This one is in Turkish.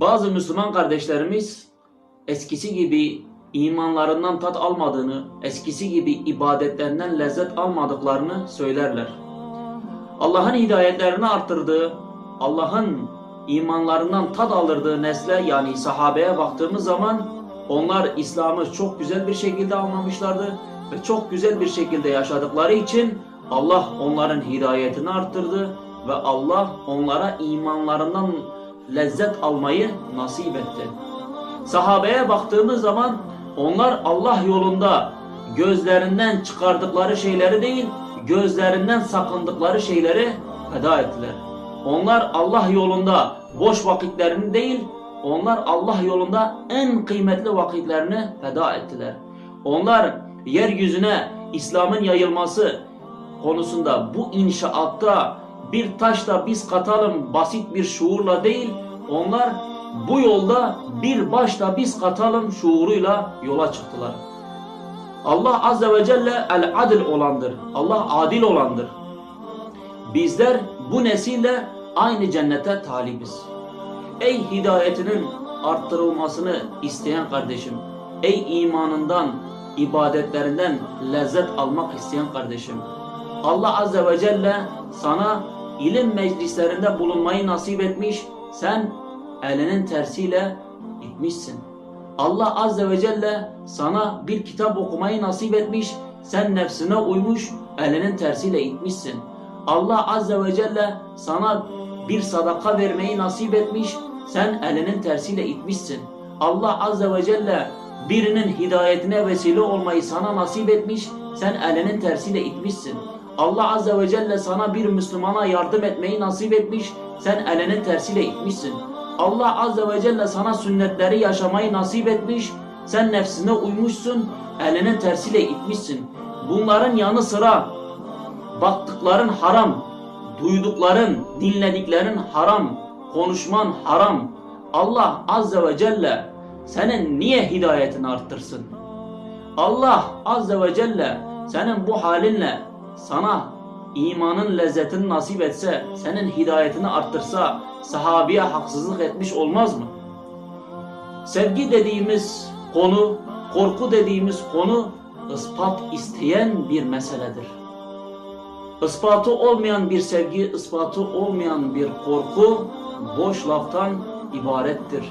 Bazı Müslüman kardeşlerimiz eskisi gibi imanlarından tat almadığını, eskisi gibi ibadetlerinden lezzet almadıklarını söylerler. Allah'ın hidayetlerini arttırdığı, Allah'ın imanlarından tad alırdığı nesle yani sahabeye baktığımız zaman onlar İslam'ı çok güzel bir şekilde anlamışlardı ve çok güzel bir şekilde yaşadıkları için Allah onların hidayetini arttırdı ve Allah onlara imanlarından lezzet almayı nasip etti. Sahabeye baktığımız zaman onlar Allah yolunda gözlerinden çıkardıkları şeyleri değil, gözlerinden sakındıkları şeyleri feda ettiler. Onlar Allah yolunda boş vakitlerini değil, onlar Allah yolunda en kıymetli vakitlerini feda ettiler. Onlar yeryüzüne İslam'ın yayılması konusunda bu inşaatta bir taşla biz katalım basit bir şuurla değil, onlar bu yolda bir başla biz katalım şuuruyla yola çıktılar. Allah Azze ve Celle el-adil olandır. Allah adil olandır. Bizler bu nesille aynı cennete talibiz. Ey hidayetinin arttırılmasını isteyen kardeşim, ey imanından, ibadetlerinden lezzet almak isteyen kardeşim. Allah Azze ve Celle sana ilim meclislerinde bulunmayı nasip etmiş, sen elinin tersiyle gitmişsin. Allah Azze ve Celle sana bir kitap okumayı nasip etmiş, sen nefsine uymuş, elinin tersiyle itmişsin. Allah Azze ve Celle sana bir sadaka vermeyi nasip etmiş, sen elinin tersiyle itmişsin. Allah Azze ve Celle birinin hidayetine vesile olmayı sana nasip etmiş, sen elinin tersiyle itmişsin. Allah Azze ve Celle sana bir Müslümana yardım etmeyi nasip etmiş, sen elinin tersiyle itmişsin. Allah Azze ve Celle sana sünnetleri yaşamayı nasip etmiş, sen nefsine uymuşsun, elinin tersiyle itmişsin. Bunların yanı sıra baktıkların haram, duydukların, dinlediklerin haram, konuşman haram. Allah Azze ve Celle senin niye hidayetini arttırsın? Allah Azze ve Celle senin bu halinle sana imanın lezzetini nasip etse, senin hidayetini arttırsa sahabiye haksızlık etmiş olmaz mı? Sevgi dediğimiz konu, korku dediğimiz konu ispat isteyen bir meseledir. Ispatı olmayan bir sevgi, ispatı olmayan bir korku boş laftan ibarettir.